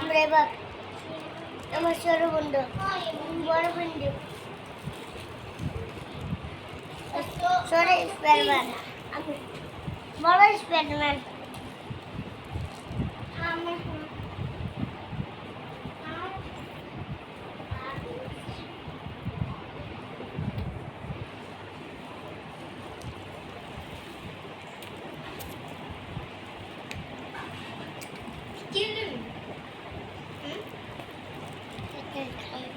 আমরা এবার আমার ছোট বন্ধু বড় বন্ধু। ছোট স্প্যাডম্যান বড় স্প্যাডম্যান Okay.